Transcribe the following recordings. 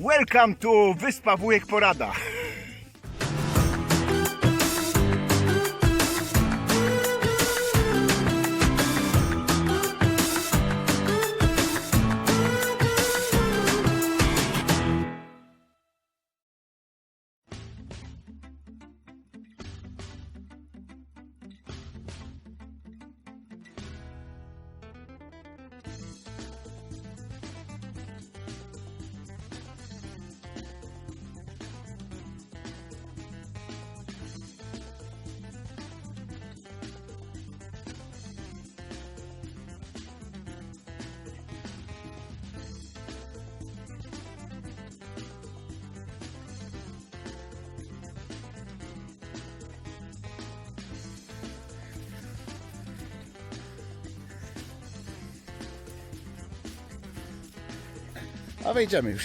Welcome to Wyspa Wujek Porada. A wejdziemy już.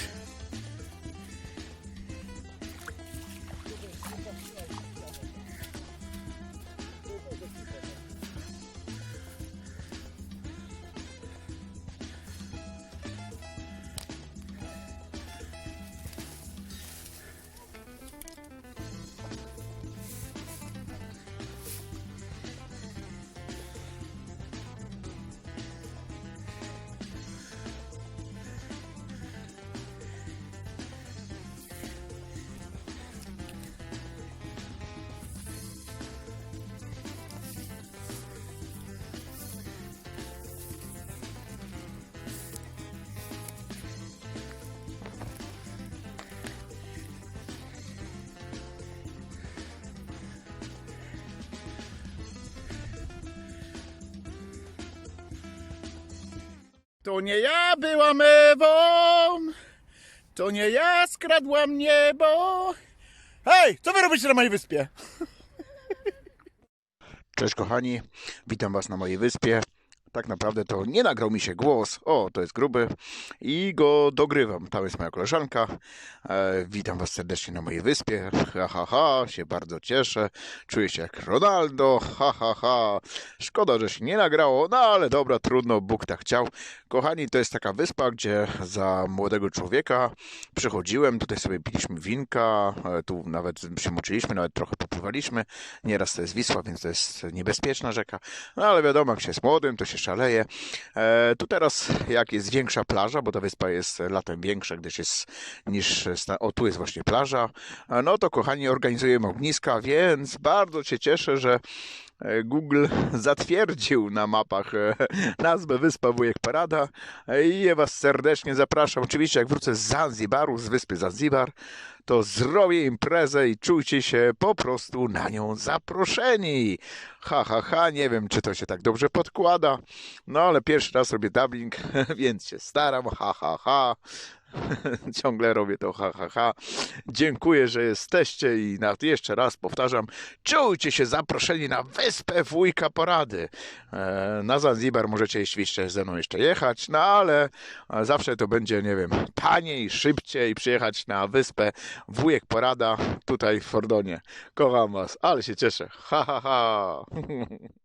To nie ja byłam Ewą, to nie ja skradłam niebo. Hej, co wy robicie na mojej wyspie? Cześć kochani, witam was na mojej wyspie. Tak naprawdę to nie nagrał mi się głos, o to jest gruby i go dogrywam. Tam jest moja koleżanka. E, witam was serdecznie na mojej wyspie. Ha ha ha, się bardzo cieszę. Czuję się jak Ronaldo. Ha ha ha. Szkoda, że się nie nagrało, no ale dobra, trudno, Bóg tak chciał. Kochani, to jest taka wyspa, gdzie za młodego człowieka przychodziłem, tutaj sobie piliśmy winka, e, tu nawet się moczyliśmy, nawet trochę popływaliśmy. Nieraz to jest Wisła, więc to jest niebezpieczna rzeka, no ale wiadomo, jak się jest młodym, to się szaleje. E, tu teraz, jak jest większa plaża, bo ta wyspa jest latem większa, gdyż jest niż, o tu jest właśnie plaża, e, no to kochani, organizujemy ogniska, więc bardzo się cieszę, że Google zatwierdził na mapach e, nazwę Wyspa Wujek Parada E, i ja Was serdecznie zapraszam. Oczywiście jak wrócę z Zanzibaru, z wyspy Zanzibar, to zrobię imprezę i czujcie się po prostu na nią zaproszeni. Ha, ha, ha, nie wiem czy to się tak dobrze podkłada, no ale pierwszy raz robię dubbing, więc się staram, ha, ha, ha. Ciągle robię to ha, ha, ha. Dziękuję, że jesteście i na, jeszcze raz powtarzam, czujcie się zaproszeni na wyspę Wujka Porady. E, na Zanzibar możecie oczywiście ze mną jeszcze jechać, no ale e, zawsze to będzie, nie wiem, taniej, szybciej przyjechać na wyspę Wujek Porada tutaj w Fordonie. Kocham was, ale się cieszę. Ha, ha, ha.